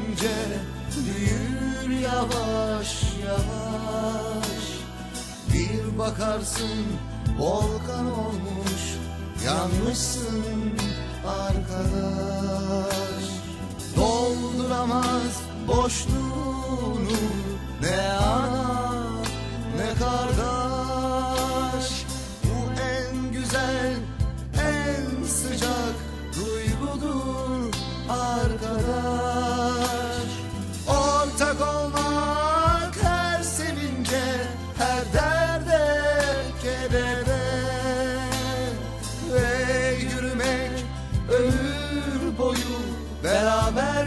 düşer önce Büyür yavaş yavaş. Bir bakarsın volkan olmuş Yanmışsın arkadaş. Dolduramaz boşluğunu